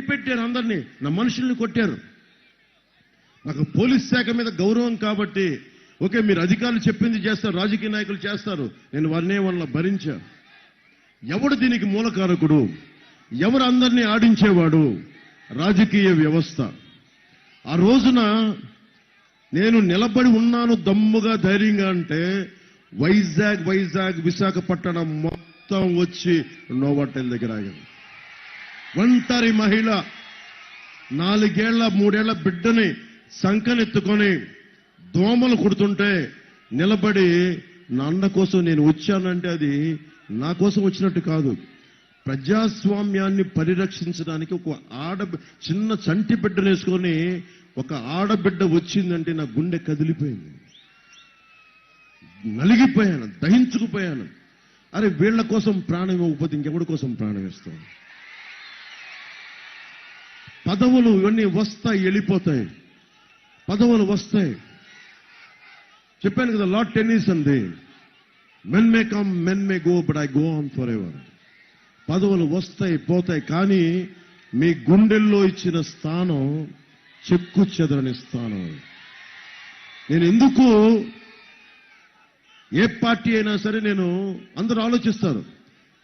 పెట్టారు అందరినీ. నా మనుషుల్ని కొట్టారు. నాకు పోలీస్ శాఖ మీద గౌరవం కాబట్టి ఓకే మీరు అధికారులు చెప్పింది చేస్తారు రాజకీయ నాయకులు చేస్తారు. నేను వారినే వాళ్ళ భరించా. ఎవడు దీనికి మూలకారకుడు? ఎవరు అందరినీ ఆడించేవాడు? రాజకీయ వ్యవస్థ. ఆ రోజున నేను నిలబడి ఉన్నాను దమ్ముగా ధైర్యంగా అంటే వైజాగ్ వైజాగ్ విశాఖపట్నం మొత్తం వచ్చి నోవాటెల్ దగ్గర ఆగింది ఒంటరి మహిళ నాలుగేళ్ళ మూడేళ్ళ బిడ్డని సంకనెత్తుకొని దోమలు కుడుతుంటే నిలబడి నా అన్న కోసం నేను వచ్చానంటే అది నా కోసం వచ్చినట్టు కాదు. ప్రజాస్వామ్యాన్ని పరిరక్షించడానికి ఒక ఆడ చిన్న చంటి బిడ్డను వేసుకొని ఒక ఆడబిడ్డ వచ్చిందంటే నా గుండె కదిలిపోయింది. నలిగిపోయాను దహించుకుపోయాను. అరే వీళ్ళ కోసం ప్రాణం ఇవ్వకపోతే ఇంకెవడి కోసం ప్రాణం ఇస్తాం పదవులు ఇవన్నీ వస్తాయి వెళ్ళిపోతాయి. పదవులు వస్తాయి. చెప్పాను కదా లాట్ టెన్నిస్ అంది men may come men may go but I go on forever పదవులు వస్తాయి పోతాయి కానీ మీ గుండెల్లో ఇచ్చిన స్థానం చెక్కు చెదరని స్థానం. నేను ఎందుకు ఏ పార్టీ అయినా సరే నేను అందరూ ఆలోచిస్తారు.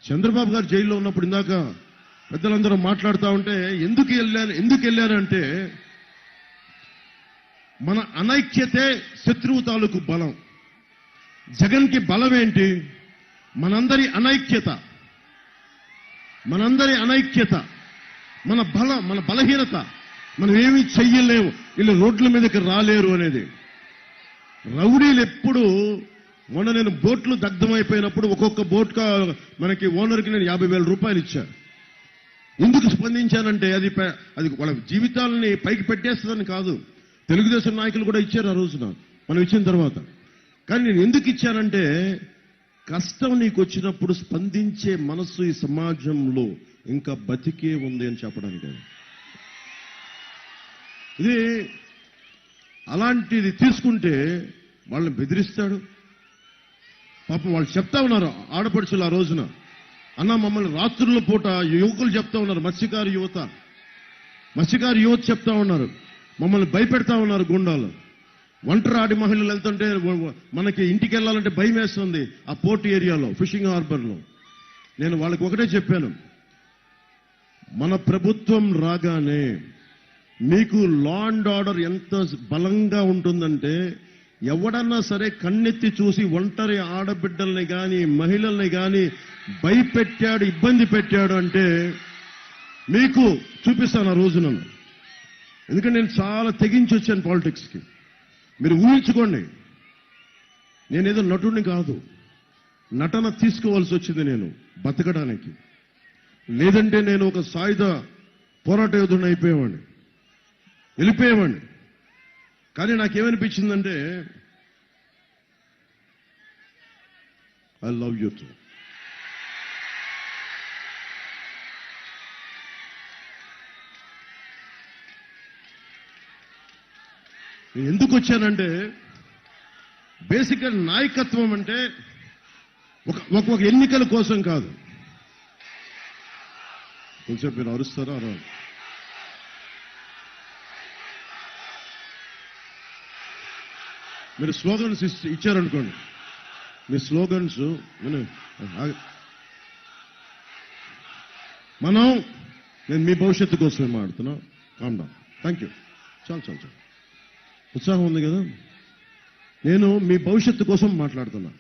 చంద్రబాబు గారు జైల్లో ఉన్నప్పుడు ఇందాక పెద్దలందరూ మాట్లాడుతూ ఉంటే ఎందుకు వెళ్ళారు ఎందుకు వెళ్ళారంటే మన అనైక్యతే శత్రువు తాలూకు బలం. జగన్కి బలం ఏంటి మనందరి అనైక్యత. మనందరి అనైక్యత. మన బల మన బలహీనత. మనం ఏమీ చెయ్యలేము. వీళ్ళు రోడ్ల మీదకి రాలేరు అనేది. రౌడీలు ఎప్పుడు మొన్న నేను బోట్లు దగ్ధమైపోయినప్పుడు ఒక్కొక్క బోట్గా మనకి ఓనర్కి నేను యాభై వేల రూపాయలు ఇచ్చాను. ఎందుకు స్పందించానంటే అది ప- అది వాళ్ళ జీవితాలని పైకి పెట్టేస్తుందని కాదు. తెలుగుదేశం నాయకులు కూడా ఇచ్చారు ఆ రోజున మనం ఇచ్చిన తర్వాత. కానీ నేను ఎందుకు ఇచ్చానంటే కష్టం నీకు వచ్చినప్పుడు స్పందించే మనస్సు ఈ సమాజంలో ఇంకా బతికే ఉంది అని చెప్పడానికి. ఇది అలాంటిది తీసుకుంటే వాళ్ళని బెదిరిస్తాడు. పాపం వాళ్ళు చెప్తా ఉన్నారు ఆడపడుచులు ఆ రోజున. అన్న మమ్మల్ని రాత్రుల పూట యువకులు చెప్తా ఉన్నారు మత్స్యకారు యువత. మత్స్యకారు యువత చెప్తా ఉన్నారు మమ్మల్ని భయపెడతా ఉన్నారు గుండాలు. ఒంటరాడి మహిళలు వెళ్తుంటే మనకి ఇంటికి వెళ్ళాలంటే భయం వేస్తుంది ఆ పోర్ట్ ఏరియాలో ఫిషింగ్ హార్బర్లో. నేను వాళ్ళకి ఒకటే చెప్పాను మన ప్రభుత్వం రాగానే మీకు లా అండ్ ఆర్డర్ ఎంత బలంగా ఉంటుందంటే ఎవడన్నా సరే కన్నెత్తి చూసి ఒంటరి ఆడబిడ్డల్ని కానీ మహిళల్ని కానీ భయపెట్టాడు ఇబ్బంది పెట్టాడు అంటే మీకు చూపిస్తాను ఆ రోజున. ఎందుకంటే నేను చాలా తెగించి వచ్చాను పాలిటిక్స్కి. మీరు ఊహించుకోండి. నేనేదో నటుడిని కాదు. నటన తీసుకోవాల్సి వచ్చింది నేను బతకడానికి. లేదంటే నేను ఒక సాయుధ పోరాట యోధుని అయిపోయేవాడిని. వెళ్ళిపోయేవాడిని కానీ నాకేమనిపించిందంటే ఐ లవ్ యూ టూ ఎందుకు వచ్చానంటే బేసిక్గా నాయకత్వం అంటే ఒక ఒక ఎన్నికల కోసం కాదు. కొంచెం మీరు అరుస్తారా? అరవాలి మీరు స్లోగన్స్ ఇచ్చారనుకోండి. మీ స్లోగన్స్ మనం నేను మీ భవిష్యత్తు కోసమే మాడుతున్నా కామ్డా థ్యాంక్ యూ చాలు చాలు చాలు. ఉత్సాహం ఉంది కదా? నేను మీ భవిష్యత్తు కోసం మాట్లాడుతున్నా.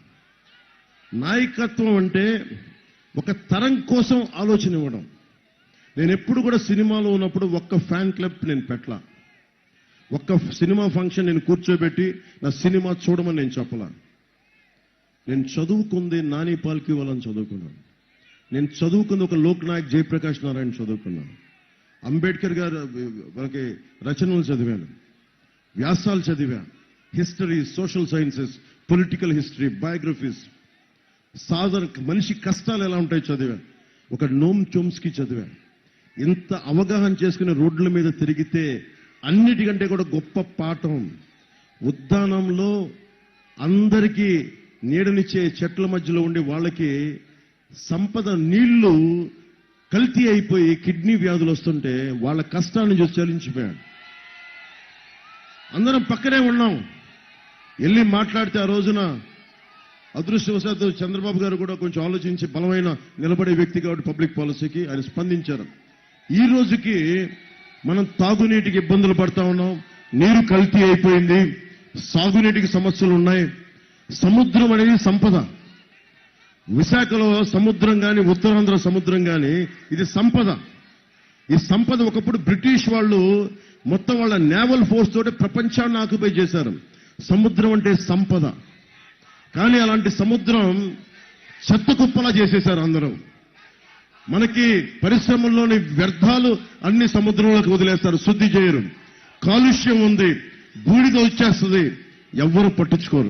నాయకత్వం అంటే ఒక తరం కోసం ఆలోచన ఇవ్వడం. నేను ఎప్పుడు కూడా సినిమాలో ఉన్నప్పుడు ఒక్క ఫ్యాన్ క్లబ్ నేను పెట్టలా. ఒక్క సినిమా ఫంక్షన్ నేను కూర్చోబెట్టి నా సినిమా చూడమని నేను చెప్పలా. నేను చదువుకుంది నాని పాల్కి వాళ్ళని చదువుకున్నాను. నేను చదువుకుంది ఒక లోక్నాయక్ జయప్రకాష్ నారాయణ చదువుకున్నాను. అంబేద్కర్ గారు మనకి రచనలు చదివాను. వ్యాసాలు చదివా history social sciences political history biographies. సాధారణ మనిషి కష్టాలు ఎలా ఉంటాయో చదివా ఒక నోమ్ చోమ్స్కి చదివా ఇంత అవగాహన చేసుకుని రోడ్ల మీద తిరిగితే అన్నిటికంటే కూడా గొప్ప పాఠం. ఉద్దానంలో అందరికీ నీడనిచ్చే చెట్ల మధ్యలో ఉండే వాళ్ళకి సంపద నీళ్ళు కల్తీ అయిపోయి కిడ్నీ వ్యాధులు వస్తుంటే వాళ్ళ కష్టాన్ని చూసి చలించిపోయాడు అందరం పక్కనే ఉన్నాం. వెళ్ళి మాట్లాడితే ఆ రోజున అదృష్టవశాత్తు చంద్రబాబు గారు కూడా కొంచెం ఆలోచించి బలమైన నిలబడే వ్యక్తి కాబట్టి పబ్లిక్ పాలసీకి ఆయన స్పందించారు. ఈ రోజుకి మనం తాగునీటికి ఇబ్బందులు పడతా ఉన్నాం. నీరు కల్తీ అయిపోయింది. సాగునీటికి సమస్యలు ఉన్నాయి. సముద్రం అనేది సంపద. విశాఖలో సముద్రం కానీ ఉత్తరాంధ్ర సముద్రం కానీ ఇది సంపద. ఈ సంపద ఒకప్పుడు బ్రిటిష్ వాళ్ళు మొత్తం వాళ్ళ నేవల్ ఫోర్స్ తోటి ప్రపంచాన్ని ఆక్యుపై చేశారు. సముద్రం అంటే సంపద. కానీ అలాంటి సముద్రం చెత్త కుప్పలా చేసేశారు అందరూ. మనకి పరిశ్రమల్లోని వ్యర్థాలు అన్ని సముద్రంలోకి వదిలేస్తారు. శుద్ధి చేయరు. కాలుష్యం ఉంది. బూడిద వచ్చేస్తుంది. ఎవ్వరు పట్టించుకోరు.